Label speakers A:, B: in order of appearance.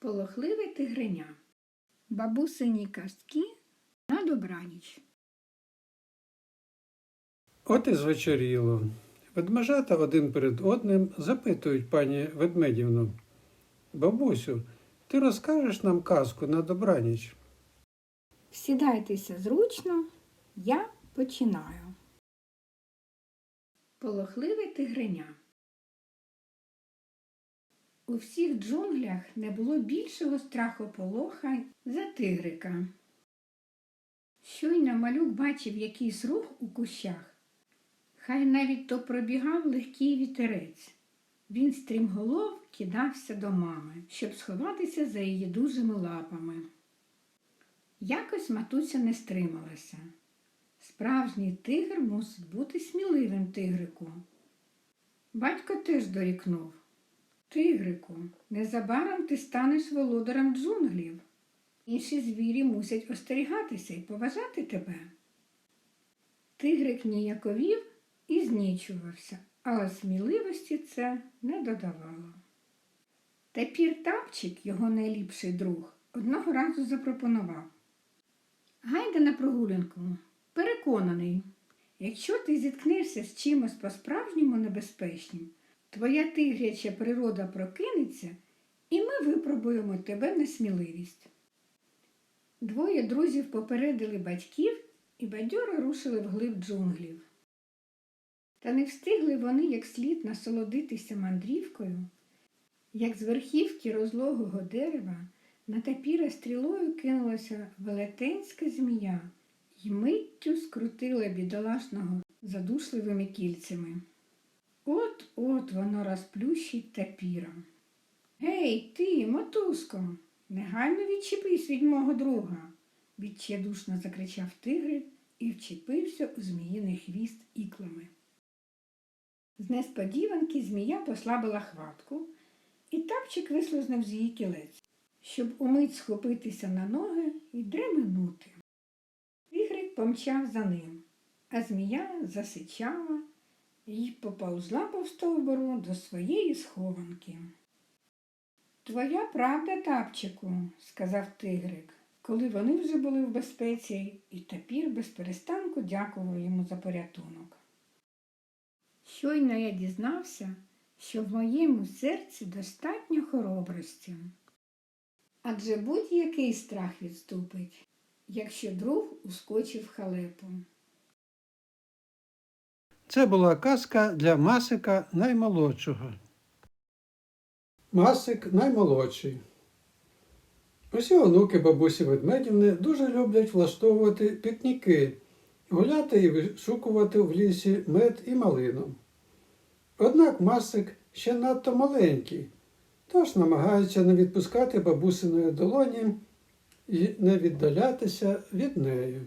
A: Полохливе тигриня. Бабусині казки на добраніч.
B: От і звечоріло. Ведмежата один перед одним запитують пані Ведмедівну. Бабусю, ти розкажеш нам казку на добраніч?
A: Сідайтеся зручно, я починаю. Полохливе тигриня. У всіх джунглях не було більшого страхополоха за тигрика. Щойно малюк бачив якийсь рух у кущах. Хай навіть то пробігав легкий вітерець. Він стрімголов кидався до мами, щоб сховатися за її дужими лапами. Якось матуся не стрималася. Справжній тигр мусить бути сміливим тигрику. Батько теж дорікнув. Тигрику, незабаром ти станеш володарем джунглів. Інші звірі мусять остерігатися і поважати тебе. Тигрик ніяковів і знічувався, але сміливості це не додавало. Тепер тапчик, його найліпший друг, одного разу запропонував. Гайда на прогулянку. Переконаний, якщо ти зіткнешся з чимось по-справжньому небезпечним, твоя тигряча природа прокинеться, і ми випробуємо тебе на сміливість. Двоє друзів попередили батьків і бадьоро рушили вглиб джунглів. Та не встигли вони як слід насолодитися мандрівкою, як з верхівки розлогого дерева на тапіра стрілою кинулася велетенська змія й миттю скрутила бідолашного задушливими кільцями. От-от воно розплющить тапіра. Гей, ти, мотузко, негайно відчепись від мого друга, відчайдушно закричав тигр і вчепився у зміїний хвіст іклами. З несподіванки змія послабила хватку, і тапчик вислизнув з її кілець, щоб умить схопитися на ноги і дременути. Тигрик помчав за ним, а змія засичала і поповзла по стовбуру до своєї схованки. Твоя правда, тапчику, сказав тигрик, коли вони вже були в безпеці, і тапір без перестанку дякував йому за порятунок. Щойно я дізнався, що в моєму серці достатньо хоробрості. Адже будь-який страх відступить, якщо друг ускочив халепу.
B: Це була казка для Масика наймолодшого. Масик наймолодший. Усі онуки бабусі Ведмедівни дуже люблять влаштовувати пікніки, гуляти і вишукувати в лісі мед і малину. Однак Масик ще надто маленький, тож намагається не відпускати бабусиної долоні і не віддалятися від неї.